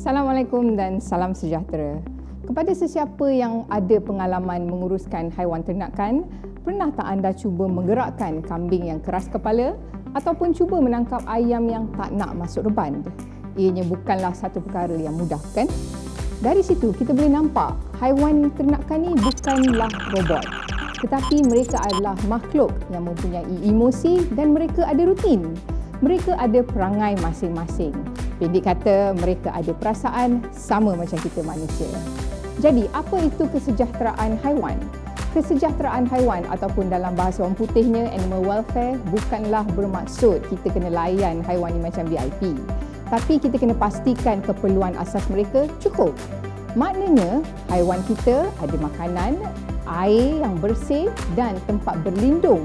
Assalamualaikum dan salam sejahtera. Kepada sesiapa yang ada pengalaman menguruskan haiwan ternakan, pernah tak anda cuba menggerakkan kambing yang keras kepala ataupun cuba menangkap ayam yang tak nak masuk reban? Ianya bukanlah satu perkara yang mudah, kan? Dari situ kita boleh nampak haiwan ternakan ni bukanlah robot. Tetapi mereka adalah makhluk yang mempunyai emosi dan mereka ada rutin. Mereka ada perangai masing-masing. Pendek kata, mereka ada perasaan sama macam kita manusia. Jadi, apa itu kesejahteraan haiwan? Kesejahteraan haiwan ataupun dalam bahasa orang putihnya animal welfare bukanlah bermaksud kita kena layan haiwan ni macam VIP. Tapi kita kena pastikan keperluan asas mereka cukup. Maknanya, haiwan kita ada makanan, air yang bersih dan tempat berlindung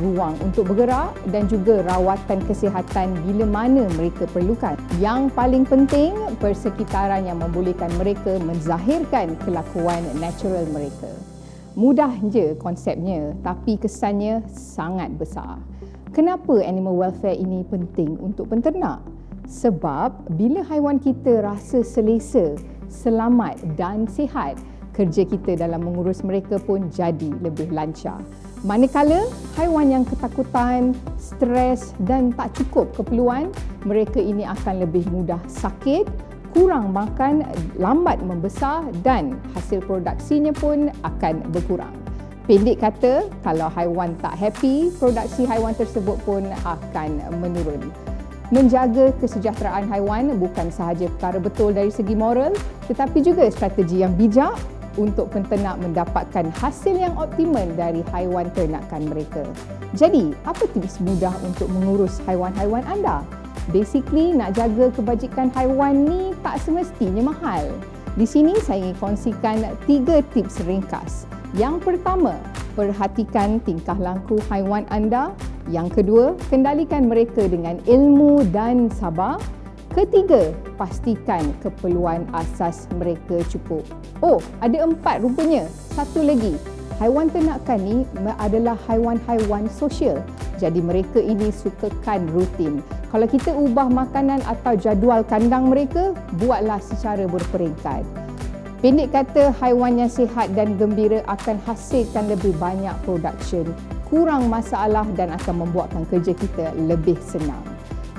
ruang untuk bergerak dan juga rawatan kesihatan bila mana mereka perlukan. Yang paling penting, persekitaran yang membolehkan mereka menzahirkan kelakuan natural mereka. Mudah je konsepnya tapi kesannya sangat besar. Kenapa animal welfare ini penting untuk penternak? Sebab bila haiwan kita rasa selesa, selamat dan sihat, kerja kita dalam mengurus mereka pun jadi lebih lancar. Manakala haiwan yang ketakutan, stres dan tak cukup keperluan, mereka ini akan lebih mudah sakit, kurang makan, lambat membesar dan hasil produksinya pun akan berkurang. Pendek kata, kalau haiwan tak happy, produksi haiwan tersebut pun akan menurun. Menjaga kesejahteraan haiwan bukan sahaja perkara betul dari segi moral, tetapi juga strategi yang bijak untuk penternak mendapatkan hasil yang optimum dari haiwan ternakan mereka. Jadi, apa tips mudah untuk mengurus haiwan-haiwan anda? Basically, nak jaga kebajikan haiwan ni tak semestinya mahal. Di sini saya ingin kongsikan tiga tips ringkas. Yang pertama, perhatikan tingkah laku haiwan anda. Yang kedua, kendalikan mereka dengan ilmu dan sabar. Ketiga, pastikan keperluan asas mereka cukup. Oh, ada empat rupanya. Satu lagi, haiwan ternakan ni adalah haiwan-haiwan sosial. Jadi mereka ini sukakan rutin. Kalau kita ubah makanan atau jadual kandang mereka, buatlah secara berperingkat. Pendek kata, haiwan yang sihat dan gembira akan hasilkan lebih banyak production, kurang masalah dan akan membuatkan kerja kita lebih senang.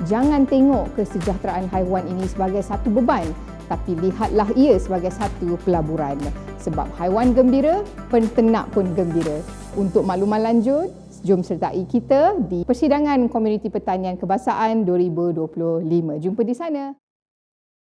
Jangan tengok kesejahteraan haiwan ini sebagai satu beban, tapi lihatlah ia sebagai satu pelaburan. Sebab haiwan gembira, penternak pun gembira. Untuk makluman lanjut, jom sertai kita di Persidangan Komuniti Pertanian Kebasaan 2025. Jumpa di sana.